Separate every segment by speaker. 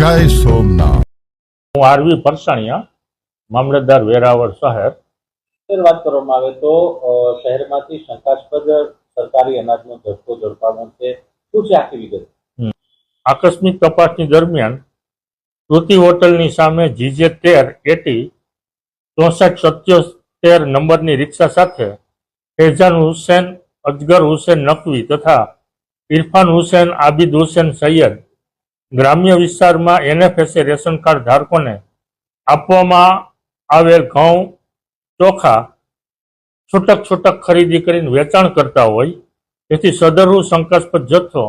Speaker 1: જય સોમનાથ.
Speaker 2: હું આરવી પરસાણિયા મામલતદાર વેરાવળ શહેર.
Speaker 3: સર વાત કરવામાં આવે તો શહેરમાંથી શંકાસ્પદ સરકારી અનાજનો ધસકો ઝડપાયો છે. શું છે આખી વિગત?
Speaker 2: આકસ્મિક તપાસની દરમિયાન શ્રુતિ હોટલની સામે જીજે તેર એટી ચોસઠ સત્યોતેર નંબરની રિક્ષા સાથે ફૈઝાન હુસેન અજગર હુસેન નકવી તથા ઇરફાન હુસેન આબિદ હુસેન સૈયદ ગ્રામ્ય વિસ્તારમાં એનએફએસએ રેશન કાર્ડ ધારકોને આપવામાં આવેલ ઘઉં ચોખા છૂટક છૂટક ખરીદી કરીને વેચાણ કરતા હોય. તેથી સદરુ શંકાસ્પદ જથ્થો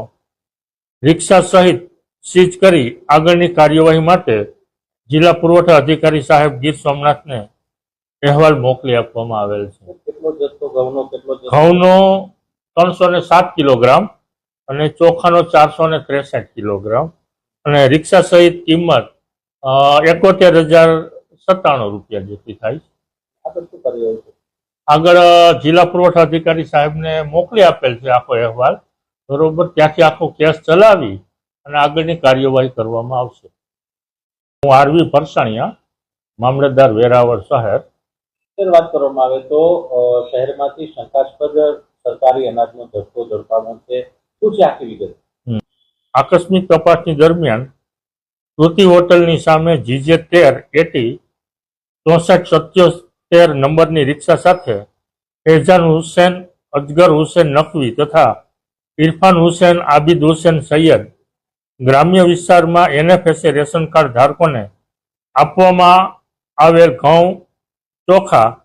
Speaker 2: રિક્ષા સહિત સીઝ કરી આગળની કાર્યવાહી માટે જિલ્લા પુરવઠા અધિકારી સાહેબ ગીર સોમનાથને અહેવાલ મોકલી આપવામાં આવેલ છે.
Speaker 3: કેટલો જથ્થો ઘઉંનો કેટલો
Speaker 2: ઘઉંનો ત્રણસો ને સાત કિલોગ્રામ અને ચોખાનો ચારસો ને ત્રેસઠ કિલોગ્રામ. અને રિક્ષા સહિત કિંમત એકોતેર હજાર સત્તાણું રૂપિયા જેટલી થાય છે.
Speaker 3: આગળ
Speaker 2: જિલ્લા પુરવઠા અધિકારી સાહેબને મોકલી આપેલ છે આખો અહેવાલ. બરોબર ત્યાંથી આખો કેસ ચલાવી અને આગળની કાર્યવાહી કરવામાં આવશે. હું આરવી પરસાણિયા મામલતદાર વેરાવળ શહેર.
Speaker 3: વાત કરવામાં આવે તો શહેરમાંથી શંકાસ્પદ સરકારી અનાજનો જથ્થો ઝડપાયો છે. શું છે આખી વિગત?
Speaker 2: આકસ્મિક તપાસની દરમિયાન શ્રુતિ હોટલની સામે જીજે તેર એટી ચોસઠ સત્યોતેર નંબરની રિક્ષા સાથે ફેઝાન હુસેન, અજગર હુસેન નકવી તથા ઇરફાન હુસેન, આબિદ હુસેન સૈયદ ગ્રામ્ય વિસ્તારમાં એનએફએસએ રેશન કાર્ડ ધારકોને આપવામાં આવેલ ઘઉં ચોખા